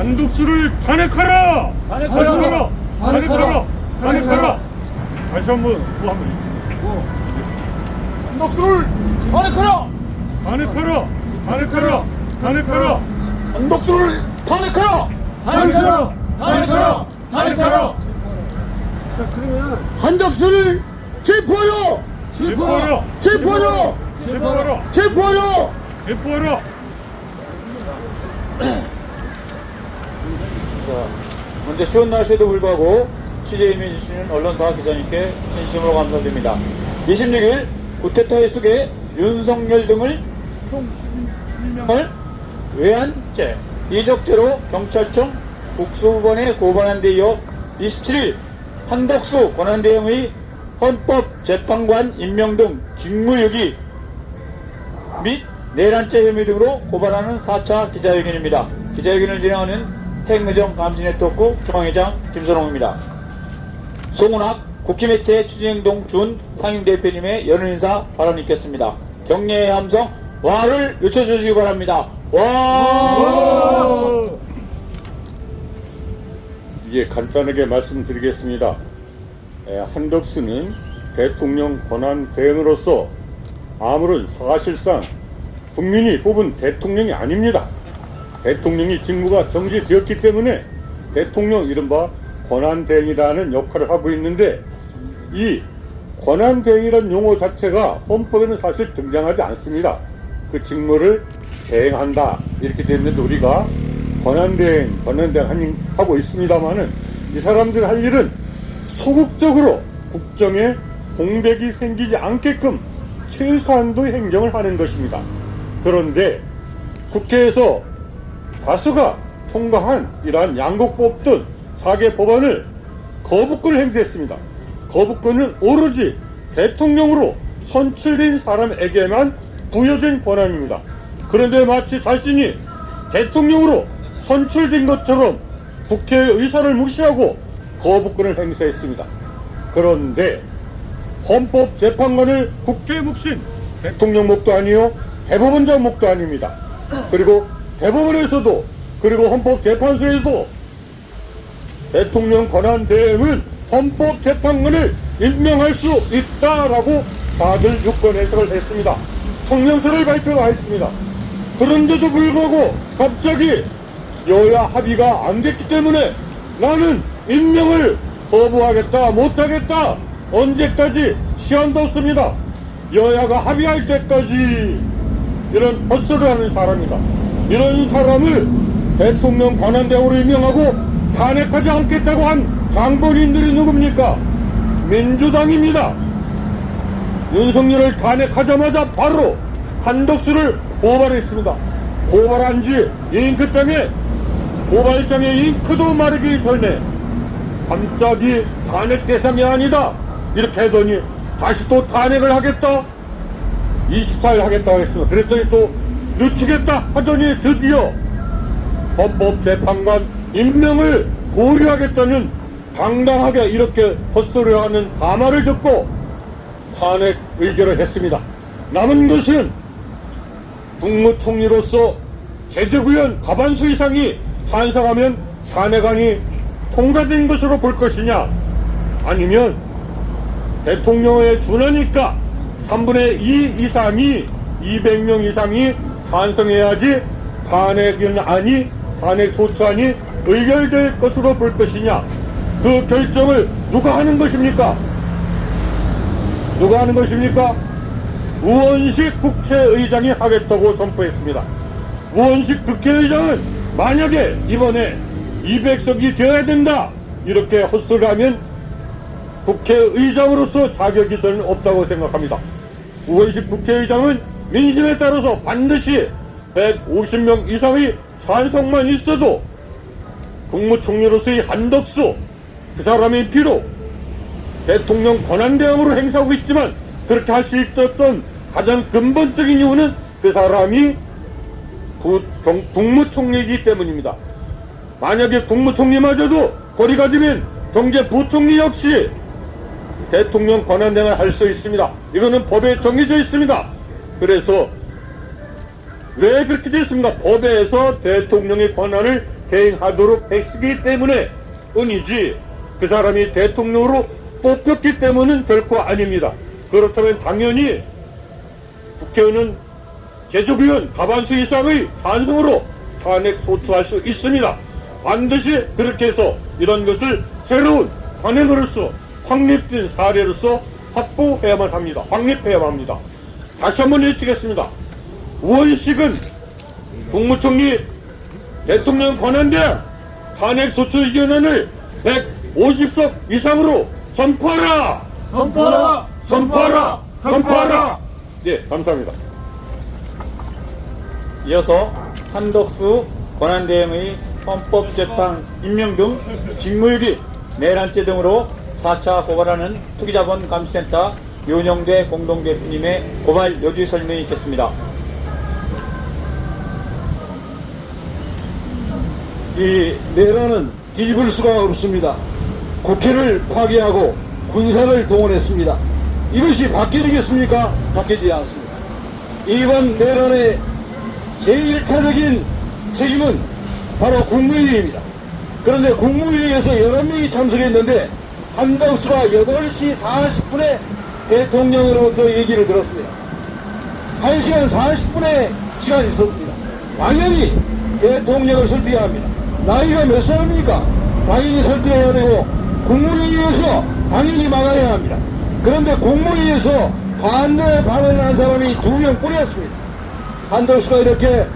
한독수를 탄핵하라! 탄핵하라! 탄핵하라! 탄핵하라! 다시 한 번 뭐 한번 해주세요. 한독수를 탄핵하라! 탄핵하라! 탄핵하라! 탄핵하라! 한독수를 탄핵하라! 탄핵하라! 탄핵하라! 탄핵하라! 한독수를 체포하여! 체포하라! 체포하여! 체포하라! 체포하여! 체포하라! 자, 먼저 추운 날씨에도 불구하고 취재 임해 주시는 언론사 기자님께 진심으로 감사드립니다. 26일 구테타의 속에 윤석열 등을 총 12명을 외환죄, 이적죄로 경찰청 국수본에 고발한 데 이어 27일 한덕수 권한대행의 헌법재판관 임명 등 직무유기 및 내란죄 혐의 등으로 고발하는 4차 기자회견입니다. 기자회견을 진행하는 행의정 감시네트워크 중앙회장 김선홍입니다. 송은학 국힘매체 추진행동 준 상임대표님의 연언인사 발언 있겠습니다. 격려의 함성 와를 외쳐주시기 바랍니다. 와! 이제 간단하게 말씀드리겠습니다. 에, 한덕수는 대통령 권한 대행으로서 아무런 사실상 국민이 뽑은 대통령이 아닙니다. 대통령이 직무가 정지되었기 때문에 대통령 이른바 권한 대행이라는 역할을 하고 있는데 이 권한 대행이라는 용어 자체가 헌법에는 사실 등장하지 않습니다. 그 직무를 대행한다 이렇게 되면 우리가 권한대행, 권한대행 하고 있습니다만은 이 사람들 할 일은 소극적으로 국정에 공백이 생기지 않게끔 최소한도의 행정을 하는 것입니다. 그런데 국회에서 다수가 통과한 이러한 양국 뽑든 사개 법안을 거부권을 행사했습니다. 거부권은 오로지 대통령으로 선출된 사람에게만 부여된 권한입니다. 그런데 마치 자신이 대통령으로 선출된 것처럼 국회의 의사를 무시하고 거부권을 행사했습니다. 그런데 헌법재판관을 국회 묵신 대통령 목도 아니요 대법원장 목도 아닙니다. 그리고 대법원에서도 그리고 헌법재판소에도 대통령 권한 대행은 헌법재판관을 임명할 수 있다라고 다들 유권 해석을 했습니다. 성명서를 발표했습니다. 그런데도 불구하고 갑자기 여야 합의가 안 됐기 때문에 나는 임명을 거부하겠다 못하겠다 언제까지 시한도 없습니다. 여야가 합의할 때까지 이런 헛소리를 하는 사람이다. 이런 사람을 대통령 권한대행으로 임명하고 탄핵하지 않겠다고 한 장본인들이 누굽니까? 민주당입니다. 윤석열을 탄핵하자마자 바로 한덕수를 고발했습니다. 고발한 지 잉크장에 고발장에 잉크도 마르기 전에 갑자기 탄핵 대상이 아니다 이렇게 하더니 다시 또 탄핵을 하겠다 24일 하겠다고 했습니다. 그랬더니 또 늦추겠다 하더니 드디어 헌법재판관 임명을 보류하겠다는 당당하게 이렇게 헛소리를 하는 담화를 듣고 탄핵 의결을 했습니다. 남은 것은 국무총리로서 제재구현 과반수 이상이 찬성하면 탄핵안이 통과된 것으로 볼 것이냐 아니면 대통령의 준하니까 3분의 2 이상이 200명 이상이 찬성해야지 탄핵안이 탄핵 소추안이 의결될 것으로 볼 것이냐 그 결정을 누가 하는 것입니까? 누가 하는 것입니까? 우원식 국회의장이 하겠다고 선포했습니다. 우원식 국회의장은 만약에 이번에 200석이 되어야 된다 이렇게 헛소리하면 국회의장으로서 자격이 저는 없다고 생각합니다. 우원식 국회의장은 민심에 따라서 반드시 150명 이상의 찬성만 있어도 국무총리로서의 한덕수 그 사람이 비록 대통령 권한대행으로 행사하고 있지만 그렇게 할 수 있었던 가장 근본적인 이유는 그 사람이 부, 경, 국무총리이기 때문입니다. 만약에 국무총리마저도 거리가 되면 경제부총리 역시 대통령 권한대행을 할 수 있습니다. 이거는 법에 정해져 있습니다. 그래서 왜 그렇게 됐습니까? 법에서 대통령의 권한을 대행하도록 했기 때문에 뿐이지 그 사람이 대통령으로 뽑혔기 때문은 결코 아닙니다. 그렇다면 당연히 국회의원은 제조위원 과반수 이상의 찬성으로 탄핵 소추할 수 있습니다. 반드시 그렇게 해서 이런 것을 새로운 관행으로서 확립된 사례로서 확보해야만 합니다. 확립해야만 합니다. 다시 한번 외치겠습니다. 우원식은 국무총리 대통령 권한대행 탄핵 소추 의견안을 150석 이상으로 선포하라! 선포하라! 선포하라! 선포하라! 네, 감사합니다. 이어서 한덕수 권한대행의 헌법재판 임명 등 직무유기, 내란죄 등으로 4차 고발하는 투기자본 감시센터 윤영대 공동대표님의 고발 여지 설명이 있겠습니다. 이 내란은 뒤집을 수가 없습니다. 국회를 파괴하고 군사를 동원했습니다. 이것이 바뀌겠습니까? 바뀌지 않습니다. 이번 내란의 제1차적인 책임은 바로 국무회의입니다. 그런데 국무회의에서 여러 명이 참석했는데 한덕수가 8시 40분에 대통령으로부터 얘기를 들었습니다. 1시간 40분의 시간이 있었습니다. 당연히 대통령을 설득해야 합니다. 나이가 몇 살입니까? 당연히 설득해야 되고 국무회의에서 당연히 막아야 합니다. 그런데 국무회의에서 반대 발언을 한 사람이 두명 뿌렸습니다. 한덕수가 이렇게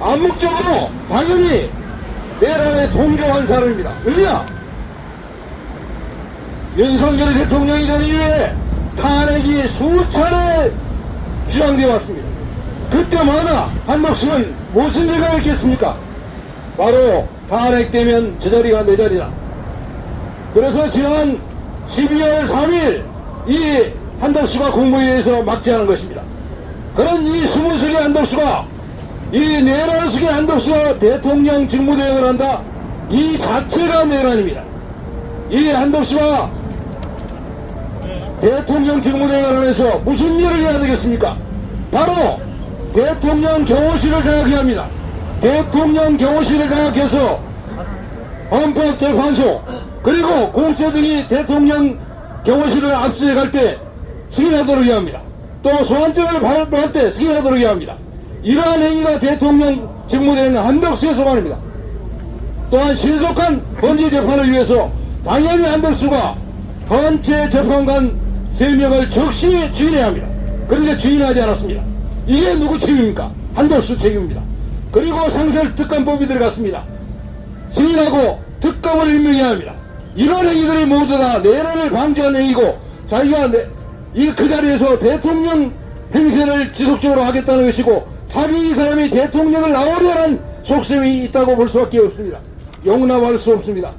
암묵적으로 당연히 내란에 동조한 사람입니다. 왜냐? 윤석열 대통령이 된 이후에 탄핵이 수차례 주장되어 왔습니다. 그때마다 한덕수는 무슨 생각을 했겠습니까? 바로 탄핵되면 저 자리가 내 자리다. 그래서 지난 12월 3일 이 한덕수가 국무회의에서 막지하는 것입니다. 그런 이 스무석의 한덕수가 이 내란석의 한덕수가 대통령 직무대행을 한다. 이 자체가 내란입니다. 이 한덕수가 대통령 직무대행을 하면서 무슨 일을 해야 되겠습니까? 바로 대통령 경호실을 장악해야 합니다. 대통령 경호실을 장악해서 헌법 재판소 그리고 공세 등이 대통령 경호실을 압수해 갈 때 승인하도록 해야 합니다. 또 소환증을 발부할 때 승인하도록 해야 합니다. 이러한 행위가 대통령 직무대행 한덕수의 소관입니다. 또한 신속한 헌재 재판을 위해서 당연히 한덕수가 헌재 재판관 3명을 즉시 주인해야 합니다. 그런데 주인하지 않았습니다. 이게 누구 책임입니까? 한덕수 책임입니다. 그리고 상설 특검법이 들어갔습니다. 승인하고 특검을 임명해야 합니다. 이런 행위들이 모두 다 내란을 방지하는 행위고 자기가 이그 자리에서 대통령 행세를 지속적으로 하겠다는 것이고 자기 이 사람이 대통령을 나오려는 속셈이 있다고 볼 수밖에 없습니다. 용납할 수 없습니다.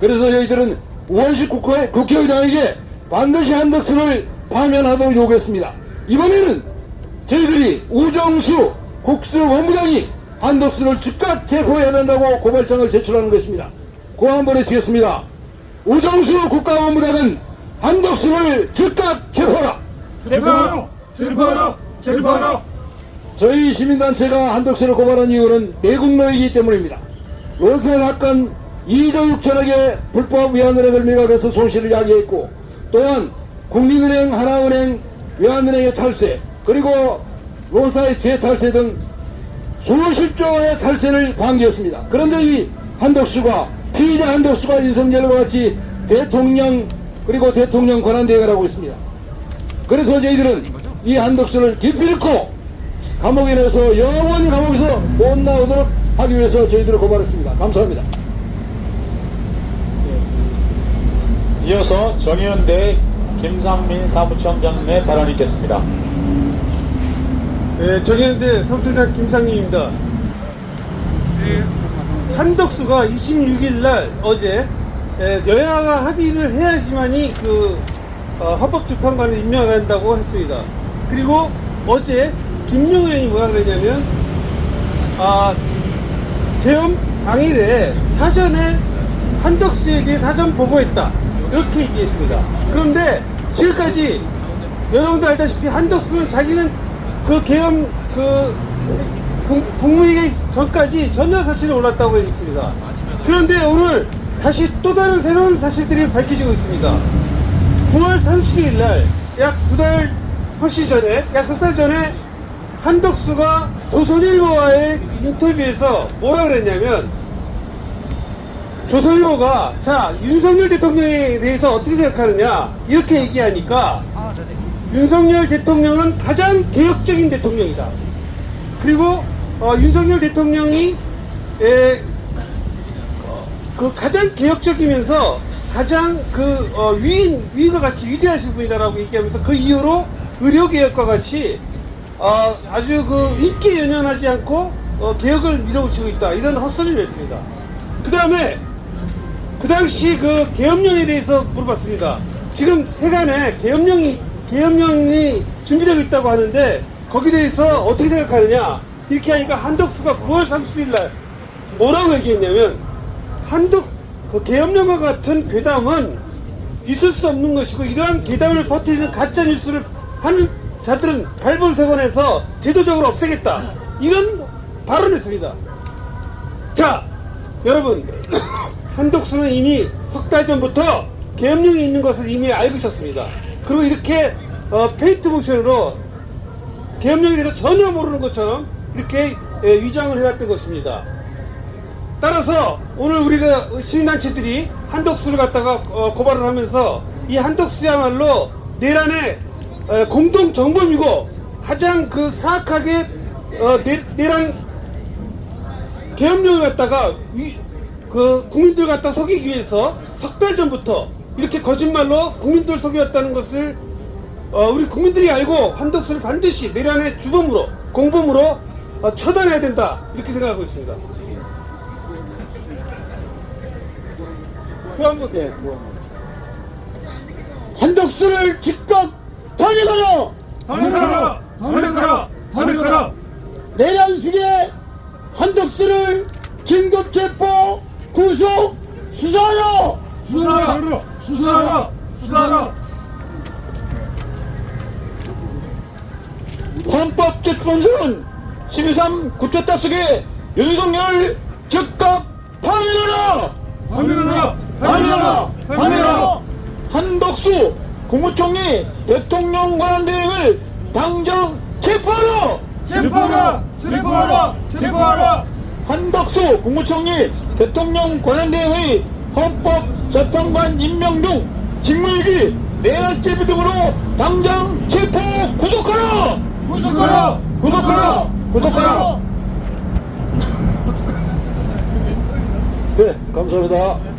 그래서 저희들은 우원식 국회, 국회의장에게 반드시 한덕수를 파면하도록 요구했습니다. 이번에는 저희들이 우정수 국수본부장이 한덕수를 즉각 체포해야 된다고 고발장을 제출하는 것입니다. 고한번에 지겠습니다. 우정수 국가본부장은 한덕수를 즉각 체포하라! 제발 제발 제발 저희 시민단체가 한덕수를 고발한 이유는 매국노이기 때문입니다. 로세 사건 2조 6천억의 불법 외환은행을 매각해서 손실을 야기했고 또한 국민은행, 하나은행, 외환은행의 탈세 그리고 론사의 재탈세 등 수십 조의 탈세를 방기했습니다. 그런데 이 한덕수가 피의자 한덕수가 윤석열과 같이 대통령 그리고 대통령 권한 대행을 하고 있습니다. 그래서 저희들은 이 한덕수를 기필코 감옥에 넣어서 영원히 감옥에서 못 나오도록 하기 위해서 저희들을 고발했습니다. 감사합니다. 이어서 정의연대 김상민 사무총장의 발언이 있겠습니다. 네, 정현대 성총장 김상민입니다. 네, 한덕수가 26일 날 어제 에, 여야가 합의를 해야지만이 그 어, 헌법재판관을 임명한다고 했습니다. 그리고 어제 김용 의원이 뭐라 그러냐면 아 계엄 당일에 사전에 한덕수에게 사전 보고했다 이렇게 얘기했습니다. 그런데 지금까지 여러분도 알다시피 한덕수는 자기는 그 계엄 그, 그 국- 국무회의 전까지 전혀 사실이 올랐다고 했습니다. 그런데 오늘 다시 또 다른 새로운 사실들이 밝혀지고 있습니다. 9월 30일 날 약 두 달 훨씬 전에 약 석 달 전에 한덕수가 조선일보와의 인터뷰에서 뭐라 그랬냐면 조선일보가 자 윤석열 대통령에 대해서 어떻게 생각하느냐 이렇게 얘기하니까 윤석열 대통령은 가장 개혁적인 대통령이다. 그리고 어, 윤석열 대통령이 에, 어, 그 가장 개혁적이면서 가장 그 어, 위인 위인과 같이 위대하신 분이다라고 얘기하면서 그 이후로 의료 개혁과 같이 어, 아주 그 있게 연연하지 않고 어, 개혁을 밀어붙이고 있다 이런 헛소리를 했습니다. 그 다음에 그 당시 그 계엄령에 대해서 물어봤습니다. 지금 세간에 계엄령이 계엄령이 준비되고 있다고 하는데 거기에 대해서 어떻게 생각하느냐 이렇게 하니까 한덕수가 9월 30일 날 뭐라고 얘기했냐면 한덕 그 계엄령과 같은 괴담은 있을 수 없는 것이고 이러한 괴담을 퍼뜨리는 가짜 뉴스를 하는 자들은 발본석원에서 제도적으로 없애겠다 이런 발언을 했습니다. 자, 여러분 한덕수는 이미 석 달 전부터 계엄령이 있는 것을 이미 알고 있었습니다. 그리고 이렇게 어, 페이트 모션으로 계엄령에 대해서 전혀 모르는 것처럼 이렇게 예, 위장을 해왔던 것입니다. 따라서 오늘 우리가 시민단체들이 한덕수를 갖다가 어, 고발을 하면서 이 한덕수야말로 내란의 어, 공동 정범이고 가장 그 사악하게 어, 내, 내란 계엄령을 갖다가 위, 그 국민들 갖다 속이기 위해서 석 달 전부터 이렇게 거짓말로 국민들 속였다는 것을 어, 우리 국민들이 알고 한덕수를 반드시 내란의 주범으로 공범으로 어, 처단해야 된다 이렇게 생각하고 있습니다. 한덕수를 즉각 탄핵하라! 탄핵하라! 탄핵하라! 탄핵하라! 내란식의 한덕수를 긴급 체포 구속 수사하라! 수사하라! 수사하라! 수사하라! 헌법재판소는 12.3 구태타 속에 윤석열 즉각 파면하라! 파면하라! 파면하라! 파면하라! 한덕수 국무총리 대통령 권한 대행을 당장 체포하라! 체포하라! 체포하라! 체포하라! 한덕수 국무총리 대통령 권한대행의 헌법 재판관 임명 등 직무유기 내란죄비 등으로 당장 체포 구속하라! 구속하라! 구속하라! 구속하라! 네, 감사합니다.